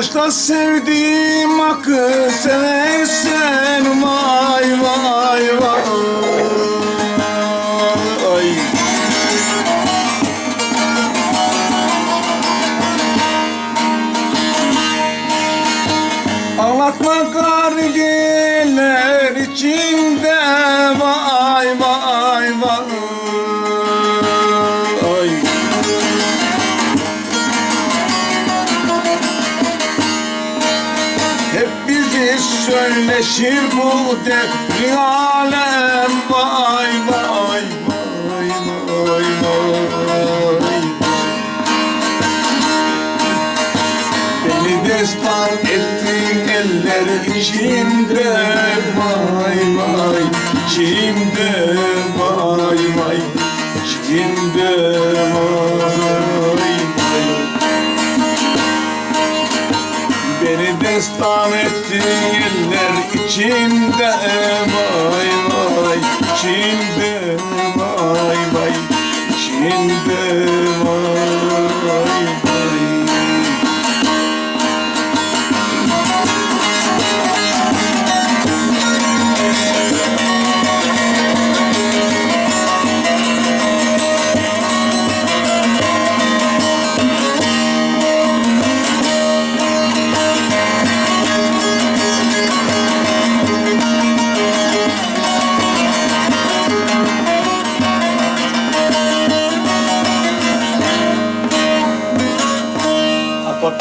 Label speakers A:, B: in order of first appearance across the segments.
A: Bağışla sevdiğim hakkı seversen vay vay vay. Ay. Ağlatma kar gelir içinde. Vay söyleşir bu devri alem. Vay vay vay vay Beni destan ettin eller içinde Vay vay içimde. Vay vay içimde. Vay. Beni destan ettin içinde vay vay içinde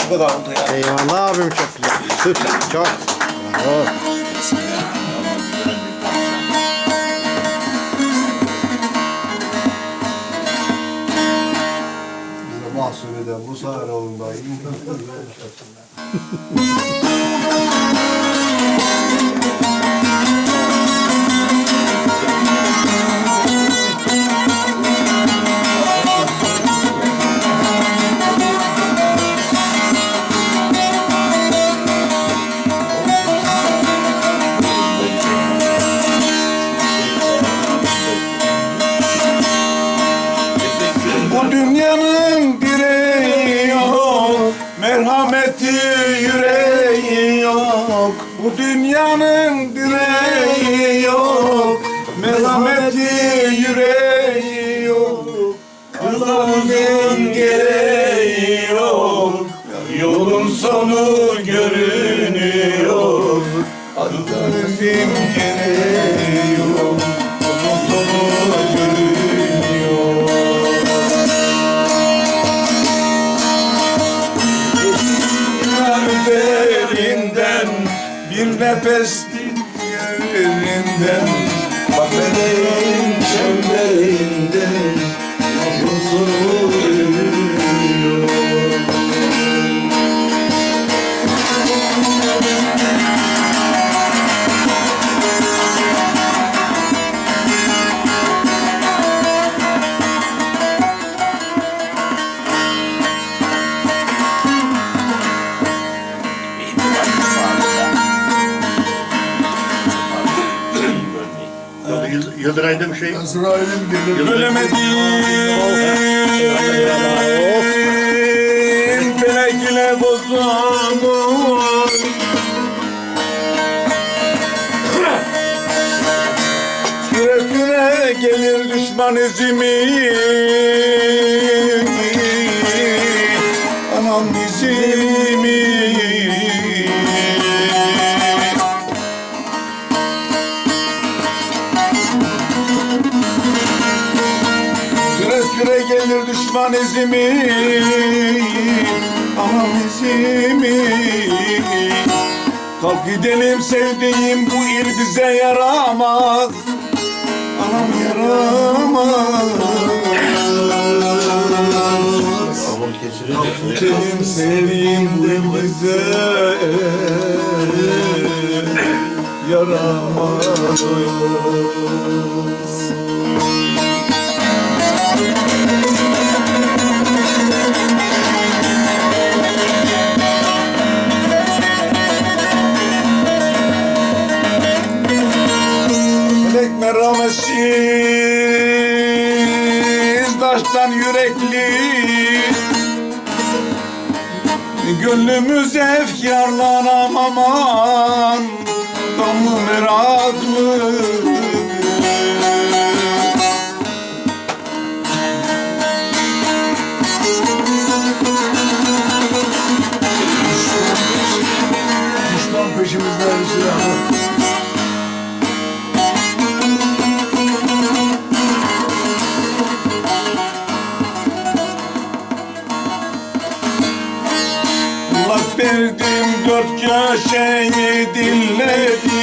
A: kadar oldu ya.
B: Eyvallah abim çok güzel. Süper. Çok. Bravo.
C: Bize mahsul eden bu Sahraoğlu'ndayım.
A: Bu Bu dünyanın bir nefes yerinden
B: Yıldıray'da bir şey.
C: Azrail'im gelir.
A: Bölemedim Belekle bozulmuş Süre süre gelir düşman izimi İzimi Kalk gidelim sevdiğim bu il bize yaramaz. Anam yaramaz. Gidelim sevdiğim bu il bize yaramaz Gönlümüz efkarlanam aman meraklı Verdim dört köşeyi Dinledim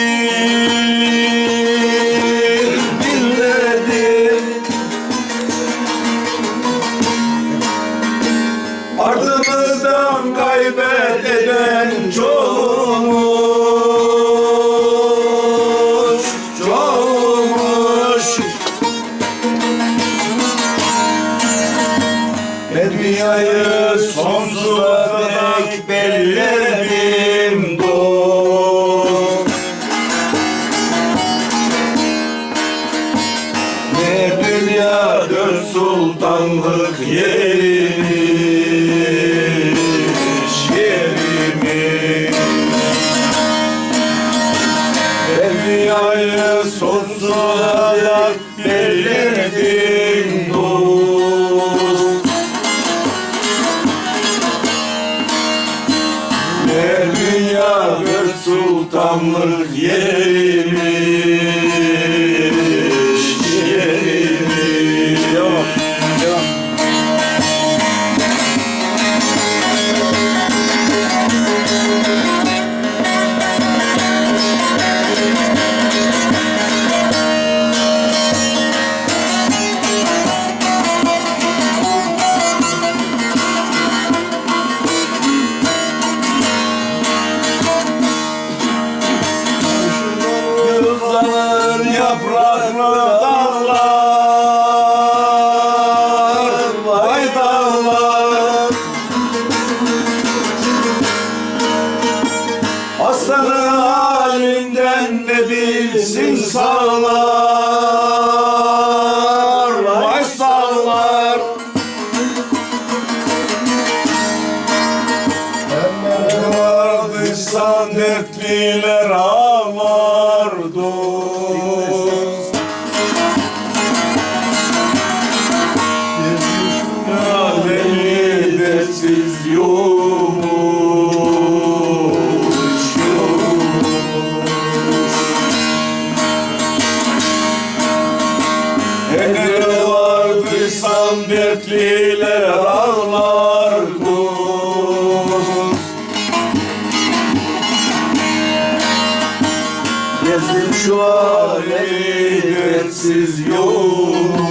A: sultanlık yerimiz Yerimiz Ne dünyayı sonsuza dek belledim dost. Ne dünya bir sultanlık yerimiz আমার amor.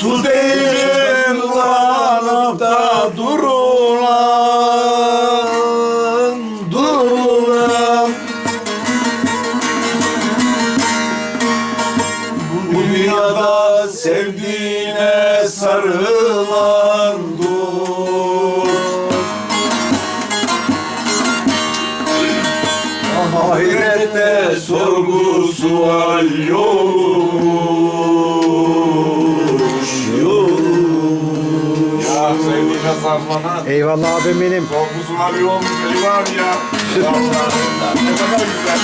A: Su değil kullanıp da durulan Durulan. Bu dünyada sevdiğine sarılan
D: sarmana
B: Eyvallah abim benim.
D: Korkusular yolmuş eyvah ya. Ya ne kadar güzel.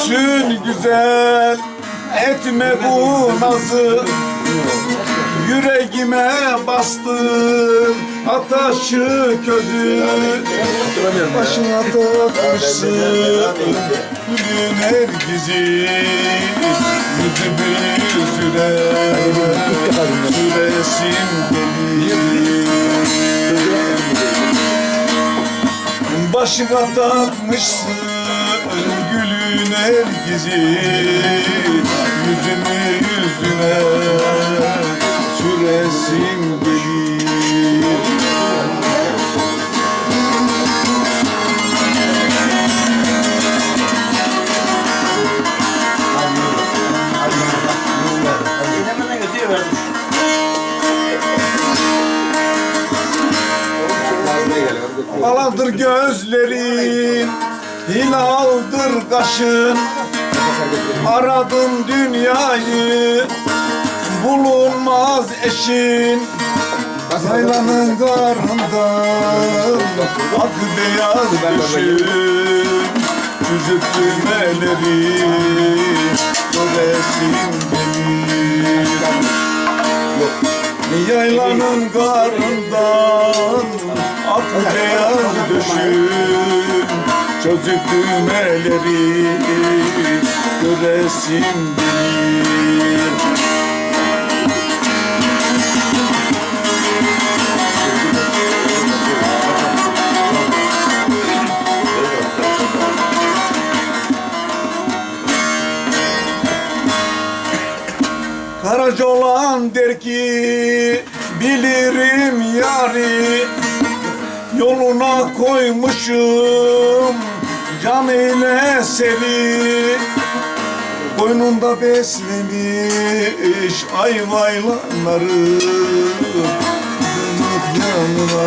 A: Küçüksün güzel Etme bu nazı. Yüreğime bastın ataşı közü Başına takmışsın gülün herkesi Yüzümü yüzüne süresim gelir Başına takmışsın herkesi Yüzümü yüzüne süresim gelir Aladır gözlerin Hilaldır kaşın Aradım dünyayı Bulunmaz eşin. Yaylanın karnından Ak beyaz düşün Çocuk düğmeleri Göresim gelir Yaylanın karnından Ak beyaz düşün Çocuk düğmeleri Göresim gelir Karaca olan der ki bilirim yari Yoluna koymuşum can ile seni Koynunda beslemiş ayvaylanları. Dönüp yanına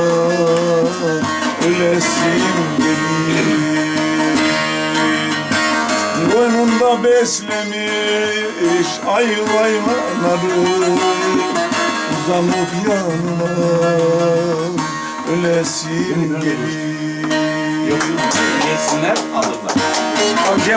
A: ölesim gelir Koynunda beslemiş ayvaylanları. Uzanıp yanıma ölesim gelir
D: Yesinler alırlar.
C: Abi şey